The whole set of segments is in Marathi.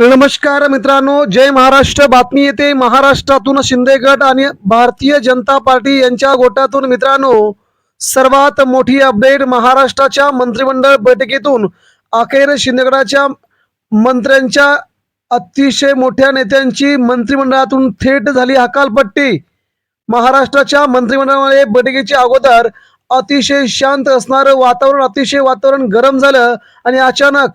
नमस्कार मित्रांनो जय महाराष्ट्र. बातमी येते महाराष्ट्रातून शिंदे गट आणि भारतीय जनता पार्टी यांच्या गोटातून. मित्रांनो सर्वात मोठी अपडेट महाराष्ट्राच्या मंत्रिमंडळ बैठकीतून. अखेर शिंदे गटाच्या मंत्र्यांच्या अतिशय मोठ्या नेत्यांची मंत्रिमंडळातून थेट झाली हकालपट्टी. महाराष्ट्राच्या मंत्रिमंडळामध्ये बैठकीच्या अगोदर अतिशय शांत असणारं वातावरण अतिशय वातावरण गरम झालं आणि अचानक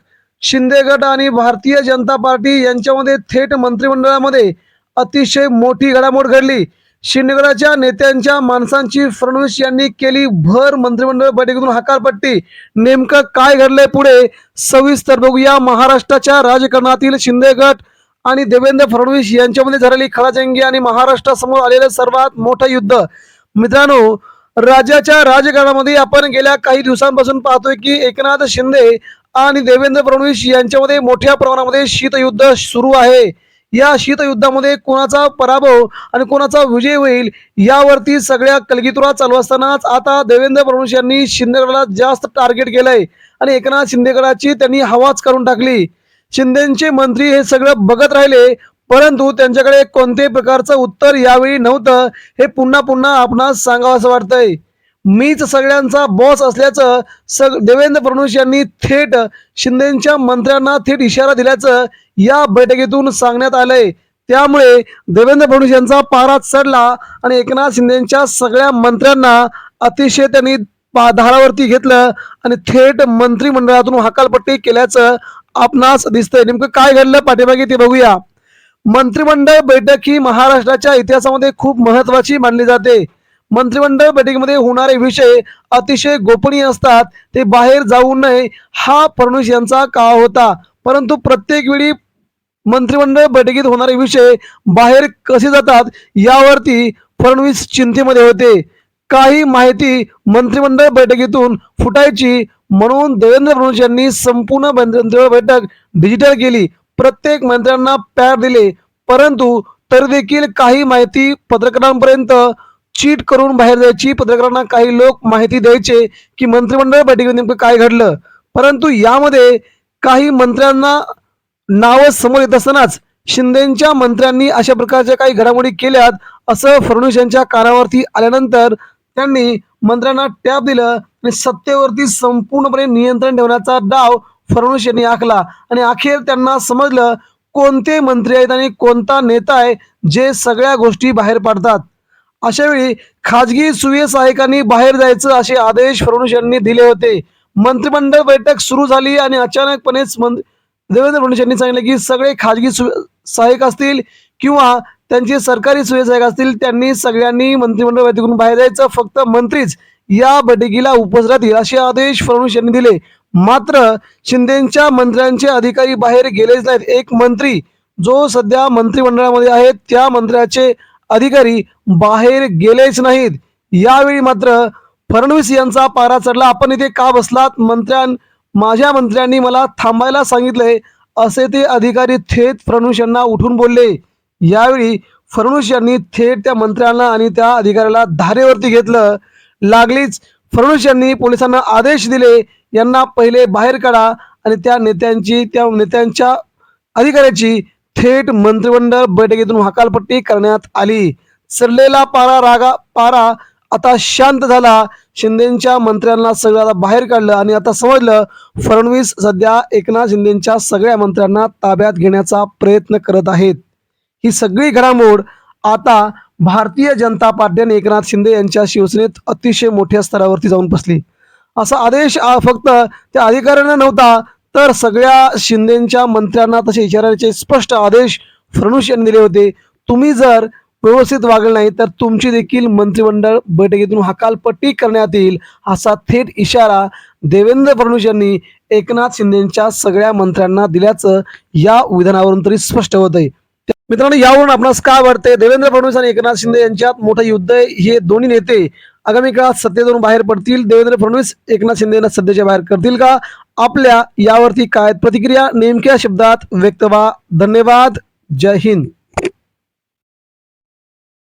शिंदे गट आणि भारतीय जनता पार्टी यांच्यामध्ये थेट मंत्रिमंडळामध्ये अतिशय मोठी घडामोड घडली. शिंदेगडाच्या नेत्यांच्या माणसांची फडणवीस यांनी केली भर मंत्रिमंडळ बैठकीतून हकारपट्टी. नेमकं काय घडलंय पुढे? सविस्तर बघूया. महाराष्ट्राच्या राजकारणातील शिंदे गट आणि देवेंद्र फडणवीस यांच्यामध्ये झालेली खडाजंगी आणि महाराष्ट्रासमोर आलेलं सर्वात मोठं युद्ध. मित्रांनो राज्याच्या राजकारणामध्ये आपण गेल्या काही दिवसांपासून पाहतोय की एकनाथ शिंदे आणि देवेंद्र फडणवीस यांच्यामध्ये मोठ्या प्रमाणामध्ये शीतयुद्ध सुरू आहे. या शीतयुद्धामध्ये कोणाचा पराभव आणि कोणाचा विजय होईल यावरती सगळ्या कलगीतुरा चालू असतानाच आता देवेंद्र फडणवीस यांनी शिंदेगडाला जास्त टार्गेट केलंय. आणि एकनाथ शिंदेगडाची त्यांनी हवाच करून टाकली. शिंदेचे मंत्री हे सगळं बघत राहिले परंतु त्यांच्याकडे कोणत्याही प्रकारचं उत्तर यावेळी नव्हतं. हे पुन्हा पुन्हा आपणास सांगावं असं वाटतंय. मीच सगळ्यांचा बॉस असल्याचं सग देवेंद्र फडणवीस यांनी थेट शिंदेच्या मंत्र्यांना थेट इशारा दिल्याचं या बैठकीतून सांगण्यात आलंय. त्यामुळे देवेंद्र फडणवीस यांचा पारा चढला आणि एकनाथ शिंदेच्या सगळ्या मंत्र्यांना अतिशय त्यांनी पा- धारावरती घेतलं आणि थेट मंत्रिमंडळातून हकालपट्टी केल्याचं आपणास दिसतंय. नेमकं काय घडलं? पाठीमागे ते बघूया. मंत्रिमंडळ बैठक ही महाराष्ट्राच्या इतिहासामध्ये खूप महत्वाची मानली जाते. मंत्रिमंडळ बैठकीमध्ये होणारे विषय अतिशय गोपनीय असतात. ते बाहेर जाऊ नये हा फडणवीस यांचा काळ होता. परंतु प्रत्येक वेळी मंत्रिमंडळ बैठकीत होणारे विषय बाहेर कसे जातात यावरती फडणवीस चिंतेमध्ये होते. काही माहिती मंत्रिमंडळ बैठकीतून फुटायची म्हणून देवेंद्र फडणवीस यांनी संपूर्ण मंत्रिमंडळ बैठक डिजिटल केली. प्रत्येक मंत्र्यांना पॅड दिले. परंतु तरी देखील काही माहिती पत्रकारांपर्यंत चीट करून बाहेर जायची. पत्रकारांना काही लोक माहिती द्यायचे की मंत्रिमंडळ बैठकीत नेमकं काय घडलं. परंतु यामध्ये काही मंत्र्यांना नावं समोर येत असतानाच शिंदेच्या मंत्र्यांनी अशा प्रकारच्या काही घडामोडी केल्यात असं फडणवीस यांच्या कानावरती आल्यानंतर त्यांनी मंत्र्यांना टॅप दिलं आणि सत्तेवरती संपूर्णपणे नियंत्रण ठेवण्याचा डाव फडणवीस यांनी आखला. आणि अखेर त्यांना समजलं कोणते मंत्री आहेत आणि कोणता नेता आहे जे सगळ्या गोष्टी बाहेर पाडतात. अशा वेळी खाजगी सुय सहायकांनी बाहेर जायचं असे आदेश फडणवीस यांनी दिले होते. मंत्रिमंडळ बैठक सुरू झाली आणि अचानकपणेच देवेंद्र फडणवीस यांनी सांगितले की सगळे खाजगी सु सहाय्यक असतील किंवा त्यांचे सरकारी सहाय्यक असतील त्यांनी सगळ्यांनी मंत्रिमंडळ बैठकीतून बाहेर जायचं. फक्त मंत्रीच या बैठकीला उपस्थित राहतील असे आदेश फडणवीस यांनी दिले. मात्र शिंदेच्या मंत्र्यांचे अधिकारी बाहेर गेलेच नाहीत. एक मंत्री जो सध्या मंत्रिमंडळामध्ये आहे त्या मंत्र्याचे अधिकारी बाहेर गेलेच नाहीत. यावेळी मात्र फडणवीस यांचा पारा चढला. आपण इथे का बसलात? मंत्र्यां माझ्या मंत्र्यांनी मला थांबायला सांगितले असे ते अधिकारी थेट फडणवीस यांना उठून बोलले. यावेळी फडणवीस यांनी थेट त्या मंत्र्यांना आणि त्या अधिकाऱ्याला धारेवरती घेतलं. लागलीच फडणवीस यांनी पोलिसांना आदेश दिले. यांना पहिले बाहेर काढा आणि त्या नेत्यांची त्या नेत्यांच्या अधिकाऱ्याची थेट मंत्रिमंडळ बैठकीतून हकालपट्टी करण्यात आली. सरलेला पारा रागा पारा आता शांत झाला. शिंदेच्या मंत्र्यांना सगळ्याला बाहेर काढलं आणि आता समजलं फडणवीस सध्या एकनाथ शिंदेच्या सगळ्या मंत्र्यांना ताब्यात घेण्याचा प्रयत्न करत आहेत. ही सगळी घडामोड आता भारतीय जनता पार्टी आणि एकनाथ शिंदे यांच्या शिवसेनेत अतिशय मोठ्या स्तरावरती जाऊन बसली. असा आदेश फक्त त्या अधिकाऱ्यांना नव्हता तर सगळ्या शिंदेच्या मंत्र्यांना तसे इशाऱ्याचे स्पष्ट आदेश फडणवीस यांनी दिले होते. तुम्ही जर व्यवस्थित वागले नाही तर तुमची देखील मंत्रिमंडळ बैठकीतून हकालपट्टी करण्यात येईल असा थेट इशारा देवेंद्र फडणवीस यांनी एकनाथ शिंदेच्या सगळ्या मंत्र्यांना दिल्याचं या विधानावरून तरी स्पष्ट होत आहे मित्रांनो यावरून आपणास काय वाटते देवेंद्र फडणवीस आणि एकनाथ शिंदे यांच्यात मोठं युद्ध आहे हे दोन्ही नेते आगामी काळात सत्तेतून बाहेर पडतील. देवेंद्र फडणवीस एकनाथ शिंदे यांना सध्याच्या बाहेर करतील का? आपल्या यावरती काय प्रतिक्रिया? नेमक्या शब्दात व्यक्त व्हा. धन्यवाद. जय हिंद.